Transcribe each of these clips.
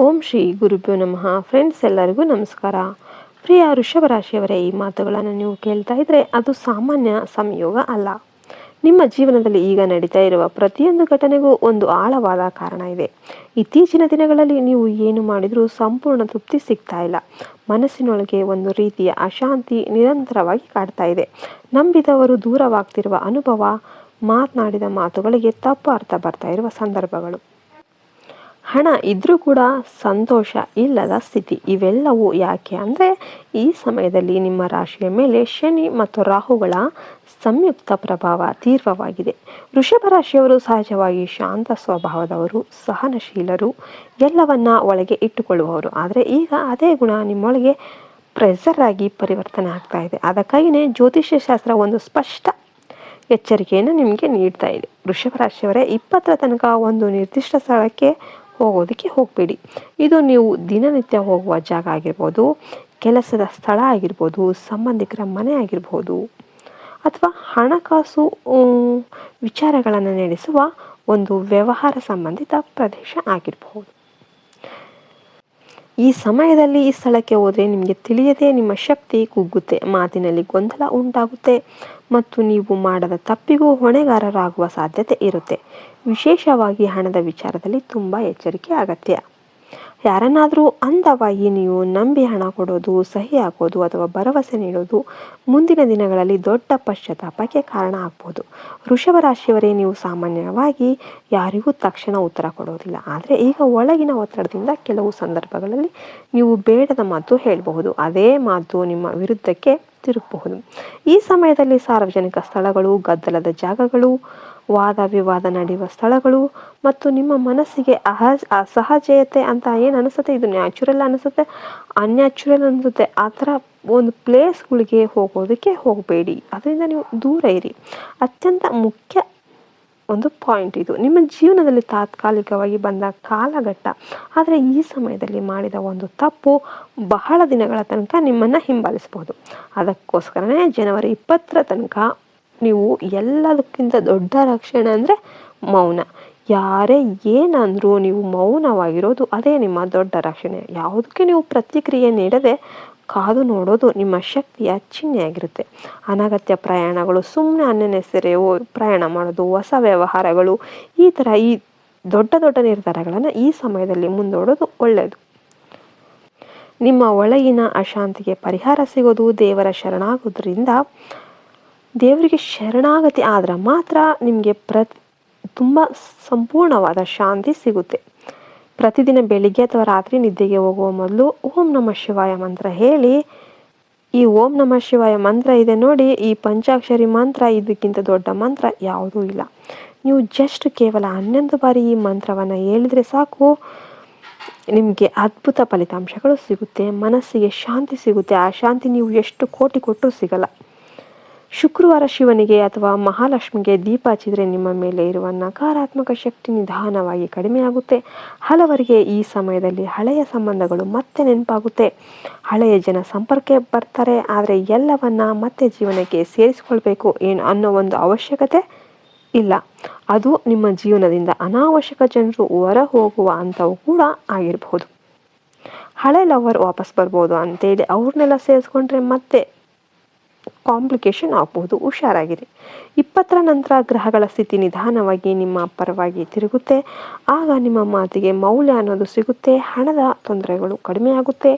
ಓಂ ಶ್ರೀ ಗುರುಭ್ಯೋ ನಮಃ. ಫ್ರೆಂಡ್ಸ್ ಎಲ್ಲರಿಗೂ ನಮಸ್ಕಾರ. ಪ್ರಿಯ ಋಷಭ ರಾಶಿಯವರೇ ಈ ಮಾತುಗಳನ್ನು ನೀವು ಕೇಳ್ತಾ ಇದ್ದರೆ ಅದು ಸಾಮಾನ್ಯ ಸಂಯೋಗ ಅಲ್ಲ. ನಿಮ್ಮ ಜೀವನದಲ್ಲಿ ಈಗ ನಡೀತಾ ಇರುವ ಪ್ರತಿಯೊಂದು ಘಟನೆಗೂ ಒಂದು ಆಳವಾದ ಕಾರಣ ಇದೆ. ಇತ್ತೀಚಿನ ದಿನಗಳಲ್ಲಿ ನೀವು ಏನು ಮಾಡಿದರೂ ಸಂಪೂರ್ಣ ತೃಪ್ತಿ ಸಿಗ್ತಾ ಇಲ್ಲ. ಮನಸ್ಸಿನೊಳಗೆ ಒಂದು ರೀತಿಯ ಅಶಾಂತಿ ನಿರಂತರವಾಗಿ ಕಾಡ್ತಾ ಇದೆ. ನಂಬಿದವರು ದೂರವಾಗ್ತಿರುವ ಅನುಭವ, ಮಾತನಾಡಿದ ಮಾತುಗಳಿಗೆ ತಪ್ಪು ಅರ್ಥ ಬರ್ತಾ ಇರುವ ಸಂದರ್ಭಗಳು. ಹಣ ಇದ್ದರೂ ಕೂಡ ಸಂತೋಷ ಇಲ್ಲದ ಸ್ಥಿತಿ. ಇವೆಲ್ಲವೂ ಯಾಕೆ ಅಂದರೆ, ಈ ಸಮಯದಲ್ಲಿ ನಿಮ್ಮ ರಾಶಿಯ ಮೇಲೆ ಶನಿ ಮತ್ತು ರಾಹುಗಳ ಸಂಯುಕ್ತ ಪ್ರಭಾವ ತೀವ್ರವಾಗಿದೆ. ವೃಷಭ ರಾಶಿಯವರು ಸಹಜವಾಗಿ ಶಾಂತ ಸ್ವಭಾವದವರು, ಸಹನಶೀಲರು, ಎಲ್ಲವನ್ನ ಒಳಗೆ ಇಟ್ಟುಕೊಳ್ಳುವವರು. ಆದರೆ ಈಗ ಅದೇ ಗುಣ ನಿಮ್ಮೊಳಗೆ ಪ್ರೆಸರ್ ಆಗಿ ಪರಿವರ್ತನೆ ಆಗ್ತಾ ಇದೆ. ಅದಕ್ಕಾಗಿಯೇ ಜ್ಯೋತಿಷ್ಯ ಶಾಸ್ತ್ರ ಒಂದು ಸ್ಪಷ್ಟ ಎಚ್ಚರಿಕೆಯನ್ನು ನಿಮಗೆ ನೀಡ್ತಾ ಇದೆ. ವೃಷಭ ರಾಶಿಯವರೇ, ಇಪ್ಪತ್ತರ ತನಕ ಒಂದು ನಿರ್ದಿಷ್ಟ ಸ್ಥಳಕ್ಕೆ ಹೋಗೋದಕ್ಕೆ ಹೋಗಬೇಡಿ. ಇದು ನೀವು ದಿನನಿತ್ಯ ಹೋಗುವ ಜಾಗ ಆಗಿರ್ಬೋದು, ಕೆಲಸದ ಸ್ಥಳ ಆಗಿರ್ಬೋದು, ಸಂಬಂಧಿಕರ ಮನೆ ಆಗಿರ್ಬೋದು, ಅಥವಾ ಹಣಕಾಸು ವಿಚಾರಗಳನ್ನು ನಡೆಸುವ ಒಂದು ವ್ಯವಹಾರ ಸಂಬಂಧಿತ ಪ್ರದೇಶ ಆಗಿರಬಹುದು ಈ ಸಮಯದಲ್ಲಿ ಈ ಸ್ಥಳಕ್ಕೆ ಹೋದರೆ ನಿಮಗೆ ತಿಳಿಯದೆ ನಿಮ್ಮ ಶಕ್ತಿ ಕುಗ್ಗುತ್ತೆ, ಮಾತಿನಲ್ಲಿ ಗೊಂದಲ ಉಂಟಾಗುತ್ತೆ ಮತ್ತು ನೀವು ಮಾಡದ ತಪ್ಪಿಗೂ ಹೊಣೆಗಾರರಾಗುವ ಸಾಧ್ಯತೆ ಇರುತ್ತೆ. ವಿಶೇಷವಾಗಿ ಹಣದ ವಿಚಾರದಲ್ಲಿ ತುಂಬ ಎಚ್ಚರಿಕೆ ಅಗತ್ಯ. ಯಾರನ್ನಾದರೂ ಅಂದವಾಗಿ ನೀವು ನಂಬಿ ಹಣ ಕೊಡೋದು, ಸಹಿ ಹಾಕೋದು ಅಥವಾ ಭರವಸೆ ನೀಡೋದು ಮುಂದಿನ ದಿನಗಳಲ್ಲಿ ದೊಡ್ಡ ಪಶ್ಚಾತ್ತಾಪಕ್ಕೆ ಕಾರಣ ಆಗ್ಬೋದು. ವೃಷಭ ರಾಶಿಯವರೇ, ನೀವು ಸಾಮಾನ್ಯವಾಗಿ ಯಾರಿಗೂ ತಕ್ಷಣ ಉತ್ತರ ಕೊಡೋದಿಲ್ಲ. ಆದರೆ ಈಗ ಒಳಗಿನ ಒತ್ತಡದಿಂದ ಕೆಲವು ಸಂದರ್ಭಗಳಲ್ಲಿ ನೀವು ಬೇಡದ ಮಾತು ಹೇಳಬಹುದು. ಅದೇ ಮಾತು ನಿಮ್ಮ ವಿರುದ್ಧಕ್ಕೆ ತಿರುಗಬಹುದು. ಈ ಸಮಯದಲ್ಲಿ ಸಾರ್ವಜನಿಕ ಸ್ಥಳಗಳು, ಗದ್ದಲದ ಜಾಗಗಳು ವಾದ ವಿವಾದ ನಡೆಯುವ ಸ್ಥಳಗಳು ಮತ್ತು ನಿಮ್ಮ ಮನಸ್ಸಿಗೆ ಅಹಜ್ ಅಸಹಜತೆ ಅಂತ ಏನು ಅನಿಸುತ್ತೆ? ಇದು ನ್ಯಾಚುರಲ್ ಅನಿಸುತ್ತೆ ಅನ್ಯಾಚುರಲ್ ಅನಿಸುತ್ತೆ. ಆ ಥರ ಒಂದು ಪ್ಲೇಸ್ಗಳಿಗೆ ಹೋಗೋದಕ್ಕೆ ಹೋಗಬೇಡಿ. ಅದರಿಂದ ನೀವು ದೂರ ಇರಿ. ಅತ್ಯಂತ ಮುಖ್ಯ ಒಂದು ಪಾಯಿಂಟ್ ಇದು. ನಿಮ್ಮ ಜೀವನದಲ್ಲಿ ತಾತ್ಕಾಲಿಕವಾಗಿ ಬಂದ ಕಾಲಘಟ್ಟ. ಆದರೆ ಈ ಸಮಯದಲ್ಲಿ ಮಾಡಿದ ಒಂದು ತಪ್ಪು ಬಹಳ ದಿನಗಳ ತನಕ ನಿಮ್ಮನ್ನು ಹಿಂಬಾಲಿಸಬಹುದು ಅದಕ್ಕೋಸ್ಕರನೇ ಜನವರಿ ಇಪ್ಪತ್ತರ ತನಕ ನೀವು ಎಲ್ಲದಕ್ಕಿಂತ ದೊಡ್ಡ ರಕ್ಷಣೆ ಅಂದರೆ ಮೌನ. ಯಾರೇ ಏನಂದರೂ ನೀವು ಮೌನವಾಗಿರೋದು ಅದೇ ನಿಮ್ಮ ದೊಡ್ಡ ರಕ್ಷಣೆ. ಯಾವುದಕ್ಕೆ ನೀವು ಪ್ರತಿಕ್ರಿಯೆ ನೀಡದೆ ಕಾದು ನೋಡೋದು ನಿಮ್ಮ ಶಕ್ತಿಯ ಚಿಹ್ನೆಯಾಗಿರುತ್ತೆ ಅನಗತ್ಯ ಪ್ರಯಾಣಗಳು ಸುಮ್ಮನೆ ಅನ್ನೆಸರಿ ಪ್ರಯಾಣ ಮಾಡೋದು, ಹೊಸ ವ್ಯವಹಾರಗಳು, ಈ ಥರ ಈ ದೊಡ್ಡ ದೊಡ್ಡ ನಿರ್ಧಾರಗಳನ್ನು ಈ ಸಮಯದಲ್ಲಿ ಮುಂದೂಡೋದು ಒಳ್ಳೆಯದು ನಿಮ್ಮ ಒಳಗಿನ ಅಶಾಂತಿಗೆ ಪರಿಹಾರ ಸಿಗೋದು ದೇವರ ಶರಣಾಗೋದ್ರಿಂದ ದೇವರಿಗೆ ಶರಣಾಗತಿ ಆದರೆ ಮಾತ್ರ ನಿಮಗೆ ಪ್ರತಿ ತುಂಬ ಸಂಪೂರ್ಣವಾದ ಶಾಂತಿ ಸಿಗುತ್ತೆ. ಪ್ರತಿದಿನ ಬೆಳಿಗ್ಗೆ ಅಥವಾ ರಾತ್ರಿ ನಿದ್ದೆಗೆ ಹೋಗುವ ಮೊದಲು ಓಂ ನಮ ಶಿವಾಯ ಮಂತ್ರ ಹೇಳಿ. ಈ ಓಂ ನಮ ಶಿವಾಯ ಮಂತ್ರ ಇದೆ ನೋಡಿ, ಈ ಪಂಚಾಕ್ಷರಿ ಮಂತ್ರ ಇದಕ್ಕಿಂತ ದೊಡ್ಡ ಮಂತ್ರ ಯಾವುದೂ ಇಲ್ಲ. ನೀವು ಜಸ್ಟ್ ಕೇವಲ ಹನ್ನೊಂದು ಬಾರಿ ಈ ಮಂತ್ರವನ್ನು ಹೇಳಿದರೆ ಸಾಕು. ನಿಮಗೆ ಅದ್ಭುತ ಫಲಿತಾಂಶಗಳು ಸಿಗುತ್ತೆ, ಮನಸ್ಸಿಗೆ ಶಾಂತಿ ಸಿಗುತ್ತೆ. ಆ ಶಾಂತಿ ನೀವು ಎಷ್ಟು ಕೋಟಿ ಕೊಟ್ಟರೂ ಸಿಗಲ್ಲ. ಶುಕ್ರವಾರ ಶಿವನಿಗೆ ಅಥವಾ ಮಹಾಲಕ್ಷ್ಮಿಗೆ ದೀಪ ಹಚ್ಚಿದರೆ ನಿಮ್ಮ ಮೇಲೆ ಇರುವ ನಕಾರಾತ್ಮಕ ಶಕ್ತಿ ನಿಧಾನವಾಗಿ ಕಡಿಮೆಯಾಗುತ್ತೆ. ಹಲವರಿಗೆ ಈ ಸಮಯದಲ್ಲಿ ಹಳೆಯ ಸಂಬಂಧಗಳು ಮತ್ತೆ ನೆನಪಾಗುತ್ತೆ. ಹಳೆಯ ಜನ ಸಂಪರ್ಕ ಬರ್ತಾರೆ, ಆದರೆ ಎಲ್ಲವನ್ನ ಮತ್ತೆ ಜೀವನಕ್ಕೆ ಸೇರಿಸಿಕೊಳ್ಬೇಕು ಏನು ಅನ್ನೋ ಒಂದು ಅವಶ್ಯಕತೆ ಇಲ್ಲ. ಅದು ನಿಮ್ಮ ಜೀವನದಿಂದ ಅನಾವಶ್ಯಕ ಜನರು ಹೊರ ಹೋಗುವ ಅಂಥವು ಕೂಡ ಆಗಿರಬಹುದು. ಹಳೆ ಲವರ್ ವಾಪಸ್ ಬರ್ಬೋದು ಅಂತೇಳಿ ಅವ್ರನ್ನೆಲ್ಲ ಸೇರಿಸ್ಕೊಂಡ್ರೆ ಮತ್ತೆ ಕಾಂಪ್ಲಿಕೇಶನ್ ಆಗಬಹುದು ಹುಷಾರಾಗಿರಿ. ಇಪ್ಪತ್ತರ ನಂತರ ಗ್ರಹಗಳ ಸ್ಥಿತಿ ನಿಧಾನವಾಗಿ ನಿಮ್ಮ ಪರವಾಗಿ ತಿರುಗುತ್ತೆ. ಆಗ ನಿಮ್ಮ ಮಾತಿಗೆ ಮೌಲ್ಯ ಅನ್ನೋದು ಸಿಗುತ್ತೆ, ಹಣದ ತೊಂದರೆಗಳು ಕಡಿಮೆ ಆಗುತ್ತೆ,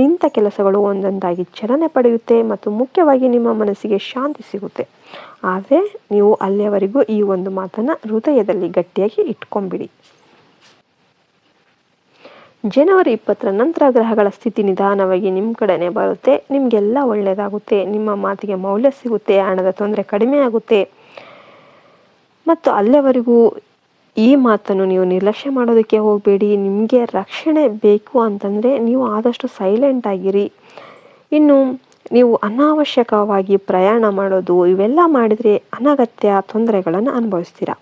ನಿಂತ ಕೆಲಸಗಳು ಒಂದೊಂದಾಗಿ ಚಲನೆ ಪಡೆಯುತ್ತೆ ಮತ್ತು ಮುಖ್ಯವಾಗಿ ನಿಮ್ಮ ಮನಸ್ಸಿಗೆ ಶಾಂತಿ ಸಿಗುತ್ತೆ. ಆದರೆ ನೀವು ಅಲ್ಲಿಯವರೆಗೂ ಈ ಒಂದು ಮಾತನ್ನು ಹೃದಯದಲ್ಲಿ ಗಟ್ಟಿಯಾಗಿ ಇಟ್ಕೊಂಬಿಡಿ. ಜನವರಿ ಇಪ್ಪತ್ತರ ನಂತರ ಗ್ರಹಗಳ ಸ್ಥಿತಿ ನಿಧಾನವಾಗಿ ನಿಮ್ಮ ಕಡೆನೇ ಬರುತ್ತೆ. ನಿಮಗೆಲ್ಲ ಒಳ್ಳೆಯದಾಗುತ್ತೆ ನಿಮ್ಮ ಮಾತಿಗೆ ಮೌಲ್ಯ ಸಿಗುತ್ತೆ. ಹಣದ ತೊಂದರೆ ಕಡಿಮೆ ಆಗುತ್ತೆ. ಮತ್ತು ಅಲ್ಲಿವರೆಗೂ ಈ ಮಾತನ್ನು ನೀವು ನಿರ್ಲಕ್ಷ್ಯ ಮಾಡೋದಕ್ಕೆ ಹೋಗಬೇಡಿ. ನಿಮಗೆ ರಕ್ಷಣೆ ಬೇಕು ಅಂತಂದರೆ ನೀವು ಆದಷ್ಟು ಸೈಲೆಂಟ್ ಆಗಿರಿ. ಇನ್ನು ನೀವು ಅನಾವಶ್ಯಕವಾಗಿ ಪ್ರಯಾಣ ಮಾಡೋದು, ಇವೆಲ್ಲ ಮಾಡಿದರೆ ಅನಗತ್ಯ ತೊಂದರೆಗಳನ್ನು ಅನುಭವಿಸ್ತೀರಾ?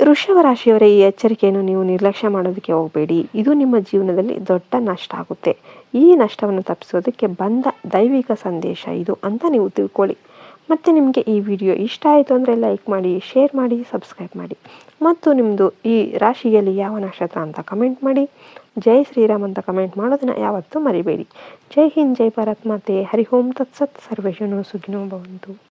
ವೃಷಭ ರಾಶಿಯವರ ಈ ಎಚ್ಚರಿಕೆಯನ್ನು ನೀವು ನಿರ್ಲಕ್ಷ್ಯ ಮಾಡೋದಕ್ಕೆ ಹೋಗಬೇಡಿ. ಇದು ನಿಮ್ಮ ಜೀವನದಲ್ಲಿ ದೊಡ್ಡ ನಷ್ಟ ಆಗುತ್ತೆ. ಈ ನಷ್ಟವನ್ನು ತಪ್ಪಿಸೋದಕ್ಕೆ ಬಂದ ದೈವಿಕ ಸಂದೇಶ ಇದು ಅಂತ ನೀವು ತಿಳ್ಕೊಳ್ಳಿ. ಮತ್ತು ನಿಮಗೆ ಈ ವಿಡಿಯೋ ಇಷ್ಟ ಆಯಿತು ಅಂದರೆ ಲೈಕ್ ಮಾಡಿ, ಶೇರ್ ಮಾಡಿ, ಸಬ್ಸ್ಕ್ರೈಬ್ ಮಾಡಿ. ಮತ್ತು ನಿಮ್ಮದು ಈ ರಾಶಿಯಲ್ಲಿ ಯಾವ ನಕ್ಷತ್ರ ಅಂತ ಕಮೆಂಟ್ ಮಾಡಿ. ಜೈ ಶ್ರೀರಾಮ್ ಅಂತ ಕಮೆಂಟ್ ಮಾಡೋದನ್ನು ಯಾವತ್ತೂ ಮರಿಬೇಡಿ. ಜೈ ಹಿಂದ್, ಜೈ ಭಾರತ್ ಮಾತೆ. ಹರಿ ತತ್ಸತ್. ಸರ್ವೇಶನು ಸುಖಿನೋ ಭವಂತು.